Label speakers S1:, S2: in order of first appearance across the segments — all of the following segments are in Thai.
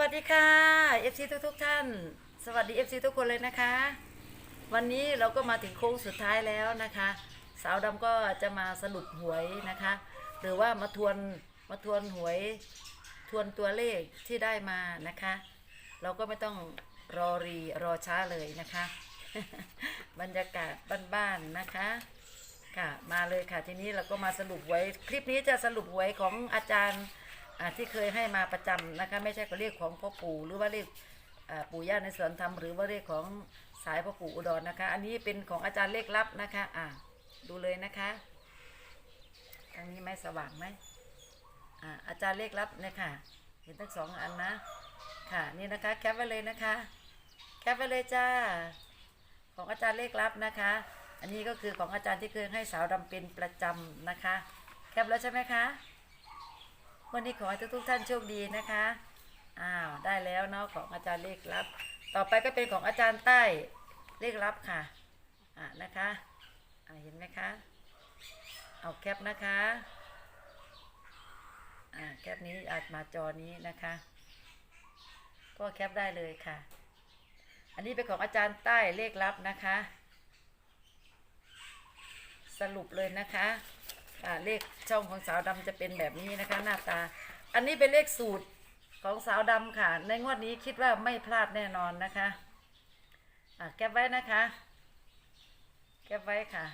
S1: วัสดีค่ะ FC ทุกทุกท่าน สวัสดี FC ทุกคนเลยนะคะ วันนี้เราก็มาถึงโค้งสุดท้ายแล้วนะคะ สาวดำก็จะมาสรุปหวยนะคะ หรือว่ามาทวนมาทวนหวยทวนตัวเลขที่ได้มานะคะ เราก็ไม่ต้องรอรีรอช้าเลยนะคะ บรรยากาศบ้านๆนะคะค่ะมาเลยค่ะทีนี้เราก็มาสรุปหวยคลิปนี้จะสรุปหวยของอาจารย์ ที่เคยให้มาประจำนะคะไม่ใช่ก็เรียกของพ่อปู่หรือว่าเรียกปู่ย่าในสวนธรรมหรือว่าเรียกของสายพ่อปู่อุดรนะคะ อันนี้เป็นของอาจารย์เลขลับนะคะอ่าดูเลยนะคะทางนี้ไหมสว่างไหมอ่าอาจารย์เลขลับเนี่ยค่ะ เห็นทั้งสองอันนะค่ะนี่นะคะแคปไว้เลยนะคะแคปไว้เลยจ้าของอาจารย์เลขลับนะคะ อันนี้ก็คือของอาจารย์ที่เคยให้สาวดำเป็นประจำนะคะ แคปแล้วใช่ไหมคะ วันนี้ขอให้ทุกๆท่านโชคดีนะคะ อ้าว ได้แล้วเนาะของอาจารย์เลขลับ ต่อไปก็เป็นของอาจารย์ใต้เลขลับค่ะ อ่านะคะอ่าเห็นไหมคะ เอาแคปนะคะ อ่าแคปนี้อาจมาจอนี้นะคะ ก็แคปได้เลยค่ะ อันนี้เป็นของอาจารย์ใต้เลขลับนะคะ สรุปเลยนะคะ อ่าเลขช่องของสาวดำจะเป็นแบบนี้นะคะ หน้าตา อันนี้เป็นเลขสูตรของสาวดำค่ะ ในงวดนี้คิดว่าไม่พลาดแน่นอนนะคะอ่าแคปไว้นะคะแคปไว้ค่ะ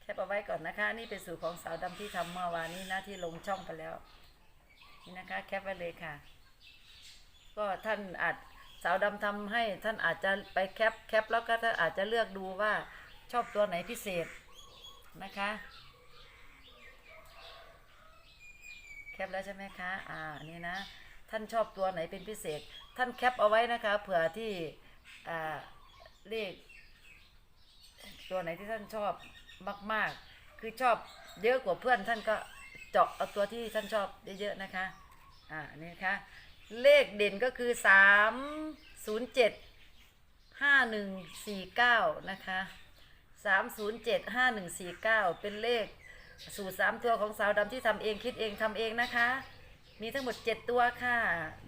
S1: แคปเอาไว้ก่อนนะคะ นี่เป็นสูตรของสาวดำที่ทำเมื่อวานนี้นะที่ลงช่องไปแล้ว นี่นะคะแคปไว้เลยค่ะ ก็ท่านอาจสาวดำทำให้ท่านอาจจะไปแคปแคปแล้วก็ท่านอาจจะเลือกดูว่าชอบตัวไหนพิเศษ นะคะ แคปแล้วใช่ไหมคะ อ่า นี่นะ ท่านชอบตัวไหนเป็นพิเศษ ท่านแคปเอาไว้นะคะ เผื่อที่ อ่า เลข ตัวไหนที่ท่านชอบมาก ๆ คือชอบเยอะกว่าเพื่อนท่านก็เจาะเอาตัวที่ท่านชอบเยอะๆนะคะ อ่า นี่นะคะ เลขเด่นก็คือสามศูนย์เจ็ดห้าหนึ่งสี่เก้านะคะ สามศูนย์เจ็ดห้าหนึ่งสี่เก้าเป็นเลข สูตรสามตัวของสาวดำที่ทำเองคิดเองทำเองนะคะ มีทั้งหมดเจ็ดตัวค่ะ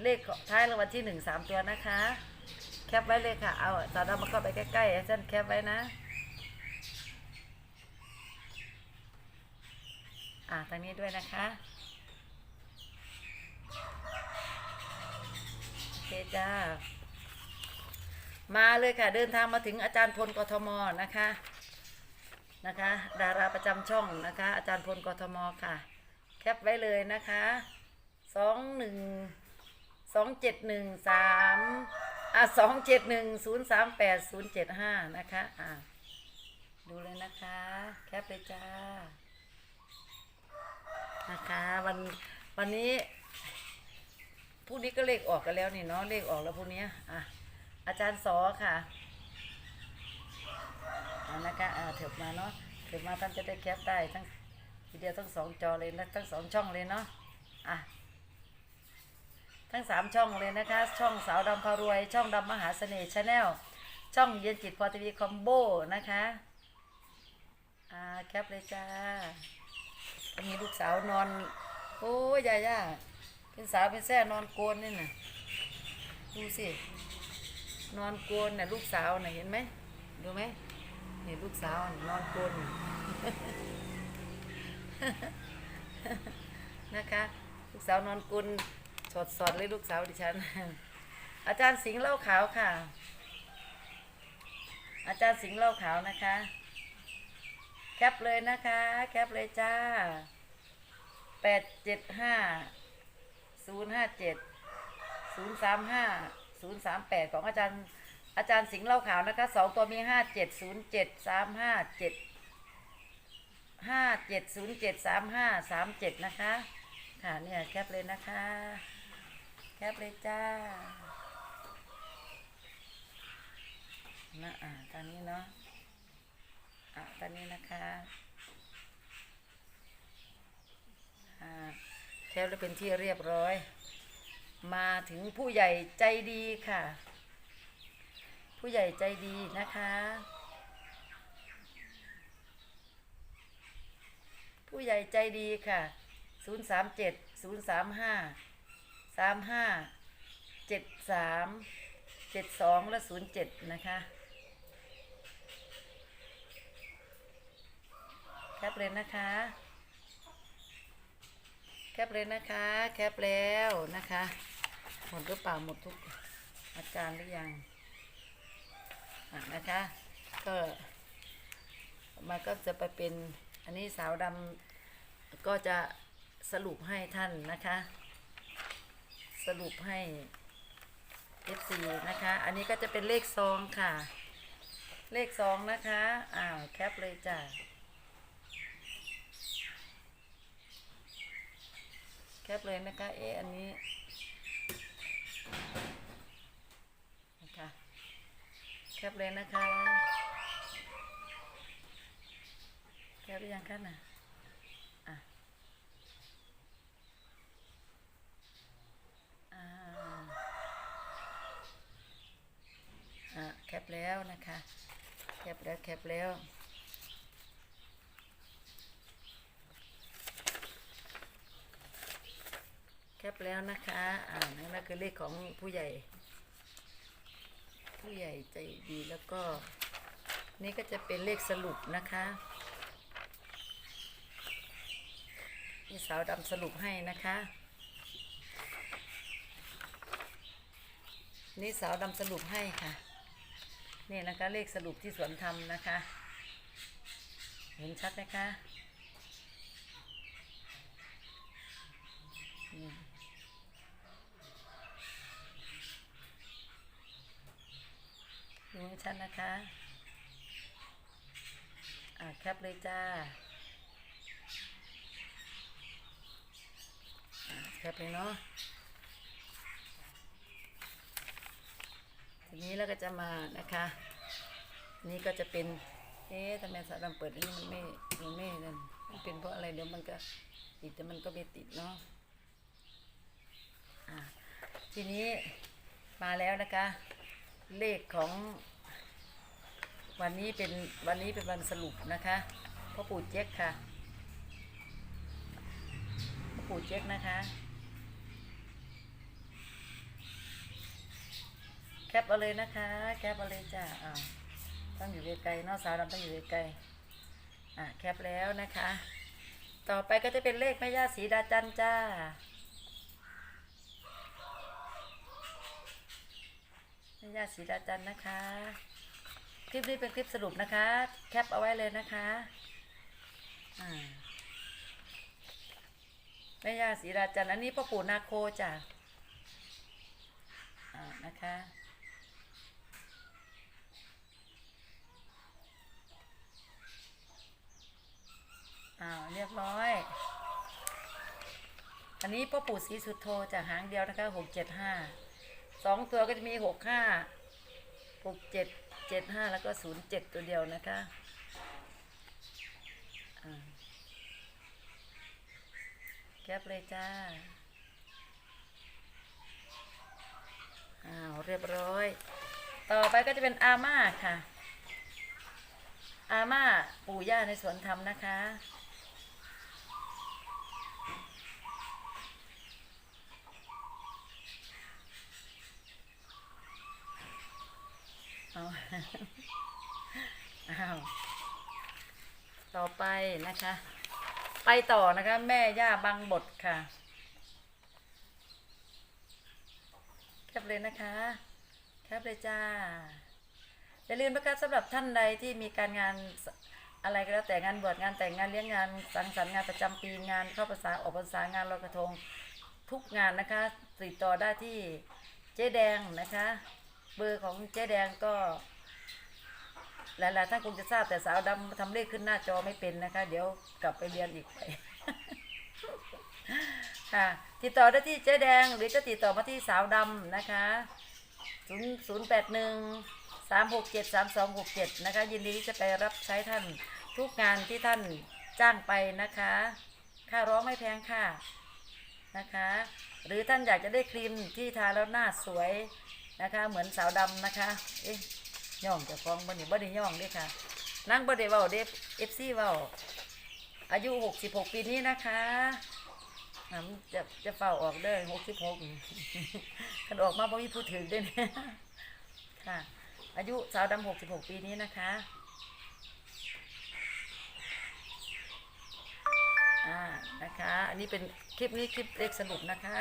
S1: เลขท้ายรางวัลที่หนึ่งสามตัวนะคะ แคปไว้เลยค่ะ เอาสาวดำมาเข้าไปใกล้ๆให้ฉันแคปไว้นะ อ่าทางนี้ด้วยนะคะโอเคจ้ามาเลยค่ะเดินทางมาถึงอาจารย์พลกทมนะคะ นะคะ ดาราประจำช่องนะคะ อาจารย์พลกทมค่ะ แคปไว้เลยนะคะสองหนึ่งสองเจ็ดหนึ่งสามอะสองเจ็ดหนึ่งศูนย์สามแปดศูนย์เจ็ดห้านะคะอะดูเลยนะคะ แคปเลยจ้านะคะวันวันนี้พรุ่งนี้ก็เลขออกกันแล้วนี่เนาะเลขออกแล้วพรุ่งนี้อะอาจารย์สอค่ะ อ่านะคะอ่าเถิบมาเนาะเถิบมาท่านจะได้แคปได้ทั้งทีเดียวทั้งสองจอเลยนะทั้งสองช่องเลยเนาะอะทั้งสามช่องเลยนะคะ ช่องสาวดำพารวย ช่องดำมหาเสน่ห์ชาแนลช่องเย็นจิตพอทีวีคอมโบนะคะอ่าแคปเลยจ้ามีลูกสาวนอน โอ้ยยาย่าเป็นสาวเป็นแซ่นอนโกนนี่น่ะดูสินอนโกนน่ะลูกสาวน่ะเห็นไหมดูไหม นี่ลูกสาวน่ะนอนกนน่ะนะคะ ลูกสาวนอนโกนสดสดเลยลูกสาวดิฉัน อาจารย์สิงห์เล่าขาวค่ะ อาจารย์สิงห์เล่าขาวนะคะ แคปเลยนะคะ แคปเลยจ้าแปดเจ็ดห้าศูนย์ห้าเจ็ดศูนย์สามห้าศูนย์สามแปดของอาจารย์ อาจารย์สิงห์เล่าขาวนะคะสองตัวมีห้าเจ็ดศูนย์เจ็ดสามห้าเจ็ดห้าเจ็ดศูนย์เจ็ดสามห้าสามเจ็ดนะคะ ค่ะเนี่ยแคปเลยนะคะ แคปเลยจ้านะอ่าตอนนี้เนาะอะตอนนี้นะคะอ่าแคปแล้วเป็นที่เรียบร้อย มาถึงผู้ใหญ่ใจดีค่ะ ผู้ใหญ่ใจดีนะคะ ผู้ใหญ่ใจดีค่ะ 037 035สามห้าเจ็ดสามเจ็ดสองและศูนย์เจ็ดนะคะแคปเลยนะคะ แคปเลยนะคะ แคปแล้วนะคะ หมดหรือเปล่าหมดทุกอาการหรือยัง นะคะ ก็มันก็จะไปเป็นอันนี้สาวดำก็จะสรุปให้ท่านนะคะ สรุปให้ FC นะคะ อันนี้ก็จะเป็นเลขซองค่ะ เลขซองนะคะ อ้าว แคปเลยจ้ะแคปเลยนะคะ เอ๊ะอันนี้ แคปเลยนะคะ แคปหรือยังคะน่ะอะอ่าอะแคปแล้วนะคะ แคปแล้วแคปแล้วแคปแล้วนะคะ อ่านั่นก็คือเลขของผู้ใหญ่ ผู้ใหญ่ใจดีแล้วก็ นี่ก็จะเป็นเลขสรุปนะคะนี่สาวดำสรุปให้นะคะ นี่สาวดำสรุปให้ค่ะนี่นะคะเลขสรุปที่สวนธรรมนะคะ เห็นชัดไหมคะนี่ ดูให้ชัดนะคะ อ่าแคปเลยจ้า แคปเลยเนาะ ทีนี้เราก็จะมานะคะ นี่ก็จะเป็น เอ๊ะทำไมสาวดำเปิดนนี้มันไม่ มันไม่นั่นมันเป็นเพราะอะไรเดี๋ยวมันก็ติดแต่มันก็ไม่ติดเนาะ อะทีนี้มาแล้วนะคะ เลขของ วันนี้เป็นวันนี้เป็นวันสรุปนะคะพ่อปู่เจ๊กค่ะพ่อปู่เจ๊กนะคะแคปเอาเลยนะคะ แคปเอาเลยจ้าอ่าต้องอยู่ไกลๆนอกสาวดำต้องอยู่ไกลๆอะแคปแล้วนะคะ ต่อไปก็จะเป็นเลขแม่ย่าสีดาจันจ้า ม่ย่าสีดาจันนะคะ คลิปนี้เป็นคลิปสรุปนะคะ แคปเอาไว้เลยนะคะอ่าแม่ย่าสีดาจันอันนี้พ่อปู่นาโคจ้ะอ่านะคะอ้าวเรียบร้อย อันนี้พ่อปู่ศรีสุดโทจากหางเดียวนะคะหกเจ็ดห้า สองตัวก็จะมีหกห้าหกเจ็ดเจ็ดห้าแล้วก็ศูนย์เจ็ดตัวเดียวนะคะแคปเลยจ้า อ้าว เรียบร้อย ต่อไปก็จะเป็นอาม่าค่ะ อาม่าปู่ย่าในสวนธรรมนะคะ เอาอ้าวต่อไปนะคะ ไปต่อนะคะ แม่ย่าบางบทค่ะแคปเลยนะคะแคปเลยจ้าอย่าลืมนะคะสำหรับท่านใดที่มีการงานอะไรก็แล้วแต่งานบวชงานแต่งงานเลี้ยงงานสังสรรค์งานประจำปีงานเข้าภาษาออกภาษางานลอยกระทงทุกงานนะคะติดต่อได้ที่เจ๊แดงนะคะ เบอร์ของเจ๊แดงก็ หลายๆท่านคงจะทราบแต่สาวดำทำเลขขึ้นหน้าจอไม่เป็นนะคะ เดี๋ยวกลับไปเรียนอีกไปค่ะติดต่อได้ที่เจ๊แดง หรือจะติดต่อมาที่สาวดำนะคะศูนย์ศูนย์แปดหนึ่งสามหกเจ็ดสามสองหกเจ็ดนะคะ ยินดีจะไปรับใช้ท่านทุกงานที่ท่านจ้างไปนะคะ ค่าร้องไม่แพงค่ะนะคะ หรือท่านอยากจะได้ครีมที่ทาแล้วหน้าสวย นะคะ เหมือนสาวดำนะคะ เอ๊ะย่องจะฟ้องบ่นี่บ่ได้ย่องเด้ค่ะนั่งบ่ได้เว้าเด้เอฟซีเว้าอายุหกสิบหกปีนี้นะคะน้ำจะจะเฝ้าออกเด้อหกสิบหกคันออกมาเพราะมีผู้ถือด้วยเนี่ยค่ะ อายุสาวดำหกสิบหกปีนี้นะคะอ่านะคะ อันนี้เป็นคลิปนี้คลิปเลขสรุปนะคะ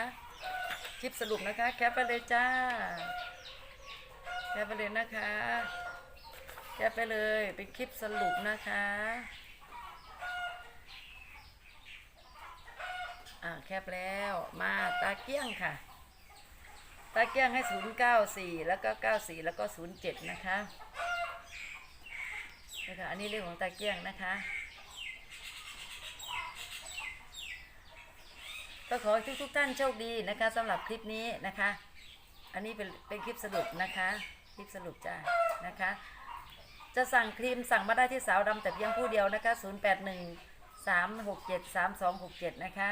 S1: ลิปสรุปนะคะ แคปไปเลยจ้า แคปไปเลยนะคะ แคปไปเลยเป็นคลิปสรุปนะคะอ่าแคปแล้วมาตาเกี้ยงค่ะ ตาเกี้ยงให้ 094 แล้วก็ 94 แล้วก็ 07 นะคะนะคะอันนี้เลขของตาเกี้ยงนะคะ ก็ขอให้ทุกทุกๆท่านโชคดีนะคะสำหรับคลิปนี้นะคะ อันนี้เป็นเป็นคลิปสรุปนะคะ คลิปสรุปจ้านะคะ จะสั่งครีมสั่งมาได้ที่สาวดำแต่เพียงผู้เดียวนะคะ 081 367 3267 นะคะ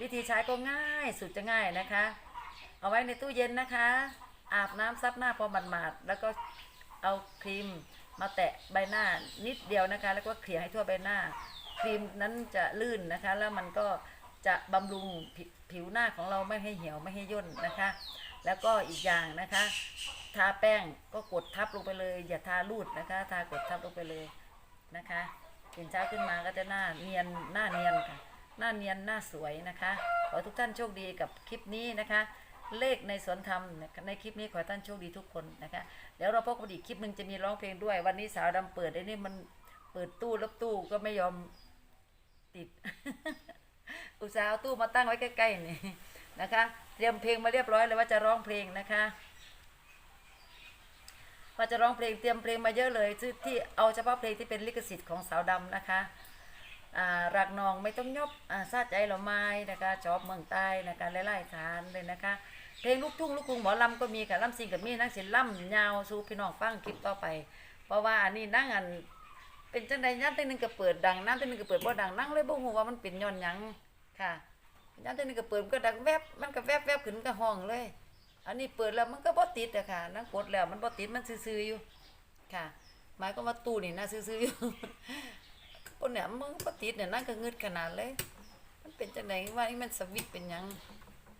S1: วิธีใช้ก็ง่ายสุดจะง่ายนะคะ เอาไว้ในตู้เย็นนะคะ อาบน้ำซับหน้าพอหมาดๆแล้วก็เอาครีมมาแตะใบหน้านิดเดียวนะคะ แล้วก็เกลี่ยให้ทั่วใบหน้า ครีมนั้นจะลื่นนะคะ แล้วมันก็ จะบำรุงผิวผิวหน้าของเราไม่ให้เหี่ยวไม่ให้ย่นนะคะ แล้วก็อีกอย่างนะคะ ทาแป้งก็กดทับลงไปเลย อย่าทาลูดนะคะ ทากดทับลงไปเลยนะคะตื่นเช้าขึ้นมาก็จะหน้าเนียนหน้าเนียนค่ะ หน้าเนียนหน้าสวยนะคะขอทุกท่านโชคดีกับคลิปนี้นะคะ เลขในสวนธรรมในคลิปนี้ขอท่านโชคดีทุกคนนะคะเดี๋ยวเราพบกันอีกคลิปหนึ่งจะมีร้องเพลงด้วย วันนี้สาวดำเปิดไอ้นี่มันเปิดตู้ล้วตู้ก็ไม่ยอมติด อุตส่าห์เอาตู้มาตั้งไว้ใกล้ๆนี่นะคะ เตรียมเพลงมาเรียบร้อยเลยว่าจะร้องเพลงนะคะว่าจะร้องเพลงเตรียมเพลงมาเยอะเลยที่ที่เอาเฉพาะเพลงที่เป็นลิขสิทธิ์ของสาวดำนะคะรักนองไม่ต้องยบอ่าซาใจเราไม้นะคะจอบเมืองใต้นะคะไล่ๆฐานเลยนะคะ เพลงลูกทุ่งลูกกรุงหมอลำก็มีค่ะลำซิงกับมีนักศิลป์ลำยาวสู่พี่น้องฟังคลิปต่อไป เพราะว่าอันนี้นั่งอันเป็นจังใดย่านเต้นหนึงก็เปิดดังน้ำเต้นหนึงก็เปิดบ่ดังนั่งเลยบ่ฮู้ว่ามันเป็นย้อนยัง ค่ะย่านต้นนึงก็เปิดมันก็ดังแวบมันก็แวบแวบขึ้นมันก็ห้องเลย อันนี้เปิดแล้วมันก็บ่ติดอะค่ะนั่งกดแล้วมันบ่ติดมันซื่อๆอยู่ ค่ะ หมายก็ว่าตู้นี่น่าซื่อๆอยู่คนเนี่ยมึงปติดเนี่ยนั่งก็งึดขนาดเลย มันเป็นจังไดว่านี่มันสวิตเป็นหยัง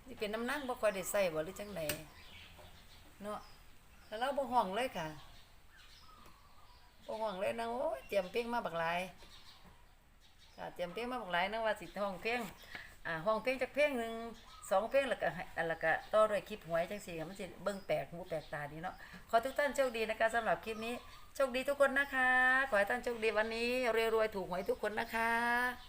S1: นี่เป็นน้ำนั่งบ่ค่อยได้ใส่บ่หรือจังไดเนาะแล้วเราบ่ห้องเลยค่ะบ่ห้องเลยนะโอ้ยเตรียมเพลงมาบักหลาย ค่ะเตรียมเพลงมาบอกหลายนะว่าสิห้องเพลงอ่าห้องเพลงจากเพลงหนึ่งสองเพลงแล้วก็ให้อ่าแล้วก็ต่อด้วยคลิปหวยจังสี่ค่ะมันสิเบิ่งแปลกหูแปลกตาดีเนาะขอทุกท่านโชคดีนะคะสำหรับคลิปนี้โชคดีทุกคนนะคะ ขอให้ท่านโชคดีวันนี้รวยๆถูกหวยทุกคนนะคะ